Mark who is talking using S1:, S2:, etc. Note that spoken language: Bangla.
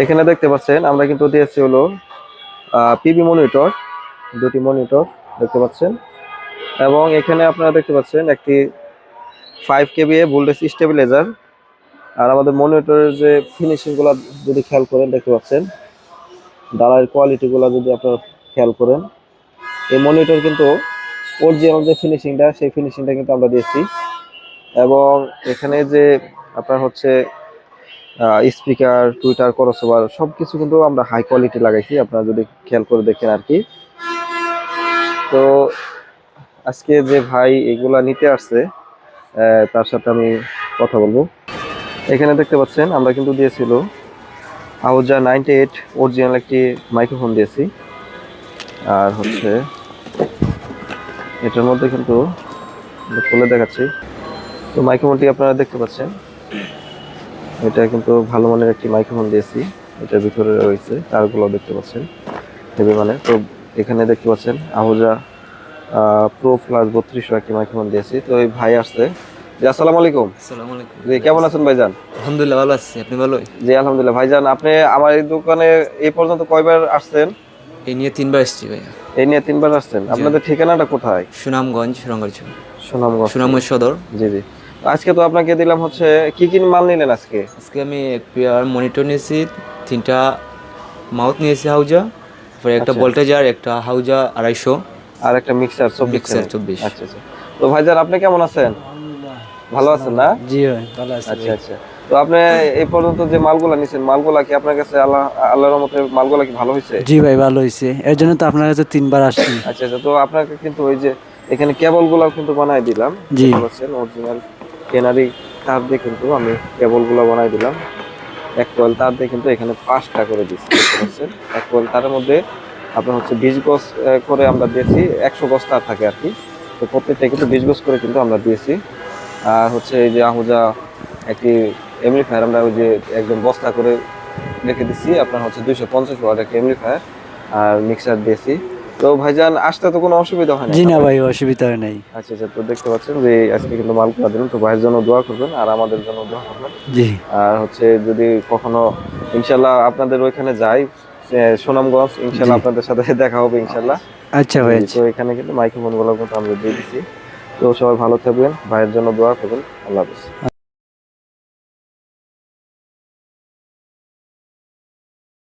S1: এখানে দেখতে পাচ্ছেন, আমরা কিন্তু দিয়েছি হলো পিবি মনিটর দুটি মনিটর দেখতে পাচ্ছেন। এবং এখানে আপনারা দেখতে পাচ্ছেন একটি ফাইভ কেবি ভোল্টেজ স্টেবিলাইজার আর আমাদের মনিটরের যে ফিনিশিংগুলো যদি খেয়াল করেন, দেখতে পাচ্ছেন। ডালার কোয়ালিটিগুলো যদি আপনারা খেয়াল করেন, এই মনিটর কিন্তু অরিজিনাল যে আমাদের ফিনিশিংটা সেই ফিনিশিংটা কিন্তু আমরা দিয়েছি। এবং এখানে যে আপনার হচ্ছে স্পিকার টুইটার ক্রসওভার সব কিছু কিন্তু আমরা হাই কোয়ালিটি লাগাইছি, আপনারা যদি খেয়াল করে দেখেন আর কি তো আজকে যে ভাই এগুলা নিতে আসছে তার সাথে আমি কথা বলব। এখানে দেখতে পাচ্ছেন, আমরা কিন্তু দিয়েছিল আউজা নাইনটি এইট অরিজিনাল একটি মাইক্রোফোন দিয়েছি। আর হচ্ছে এটার মধ্যে কিন্তু খুলে দেখাচ্ছি। তো মাইক্রোফোনটি আপনারা দেখতে পাচ্ছেন। এটা কিন্তু ভালো মানের একটি মাইক্রোফোন দিয়েছি। এটার ভিতরে রয়েছে তারগুলো দেখতে পাচ্ছেন। হেভি মানে তো এখানে দেখতে পাচ্ছেন আহুজা প্রো প্লাস বত্রিশশো একটি মাইক্রোফোন দিয়েছি। তো এই ভাই আসছে। জি আসসালামু আলাইকুম।
S2: আসসালামু আলাইকুম
S1: জি কেমন আছেন ভাইজান?
S2: আলহামদুলিল্লাহ ভালো আছি। আপনি ভালোই
S1: জি আলহামদুলিল্লাহ। ভাইজান আপনি আমার এই দোকানে এই পর্যন্ত কয়বার আসছেন?
S2: এই নিয়ে তিনবার এসেছি ভাইয়া।
S1: এই নিয়ে তিনবার আসছেন। আপনাদের ঠিকানাটা কোথায়?
S2: সুনামগঞ্জ রঙ্গরচর
S1: সুনামগঞ্জ।
S2: সুনামগঞ্জ সদর।
S1: জি জি। আজকে তো আপনাকে দিলাম হচ্ছে কি কি মাল নিলেন আজকে?
S2: আজকে আমি এক পেয়ার মনিটর নিয়েছি তিনটা মাউথ নিয়েছি হাউজা তারপরে একটা
S1: আচ্ছা।
S2: ভোল্টেজার একটা হাউজা আড়াইশো।
S1: আর একটা মিক্সার চব্বিশ
S2: মিক্সার চব্বিশ।
S1: আচ্ছা আচ্ছা। তো ভাইজান আপনি কেমন আছেন? ভালো আছেন না?
S3: জি ভাই ভালো আছি
S1: আচ্ছা আচ্ছা। তো আপনি এই পর্যন্ত যে মালগুলা নিছেন মালগুলা কি আপনার কাছে আল্লাহ আল্লাহর মতে মালগুলা কি ভালো হয়েছে
S3: জি ভাই ভালো হয়েছে এর জন্য তো আপনার কাছে তিনবার আসছি।
S1: আচ্ছা আচ্ছা। তো আপনাকে কিন্তু ওই যে এখানে কেবল গুলাও কিন্তু বানাই দিলাম
S3: জি।
S1: অরিজিনাল কেনারি তার দিয়ে কিন্তু আমি কেবলগুলো বানাই দিলাম। এক কয়েল তার দিয়ে কিন্তু এখানে পাঁচটা করে দিচ্ছি পাচ্ছেন? এক কয়েল তারের মধ্যে আপনার হচ্ছে বিশ গজ করে আমরা দিয়েছি, একশো গজ তার থাকে আর কি। তো প্রত্যেকটা কিন্তু বিশ গজ করে কিন্তু আমরা দিয়েছি। আর হচ্ছে এই যে আহুজা, একটি এমনিফায়ার আমরা ওই যে একদম বস্তা করে রেখে দিচ্ছি আপনার হচ্ছে দুইশো পঞ্চাশ ওয়াট একটা এমনিফায়ার আর মিক্সার দিয়েছি। তো ভাইজান আসতে তো কোনো অসুবিধা হয় না
S3: জি না ভাই অসুবিধা হয় নাই।
S1: আচ্ছা আচ্ছা তো দেখতে পাচ্ছেন যে আজকে কিন্তু মাল করে দিলাম তো ভাইয়ের জন্য দোয়া করবেন আর আমাদের জন্য দোয়া করবেন।
S3: জি।
S1: আর হচ্ছে যদি কখনো ইনশাল্লাহ আপনাদের ওইখানে যাই সুনামগঞ্জ ইনশাল্লাহ আপনাদের সাথে দেখা হবে ইনশাল্লাহ।
S3: আচ্ছা ভাই
S1: তো এখানে কিন্তু মাইক্রোফোনগুলো কিন্তু আমরা দিয়ে দিচ্ছি তো সবাই ভালো থাকবেন ভাইয়ের জন্য দোয়া করবেন। আল্লাহ হাফিজ।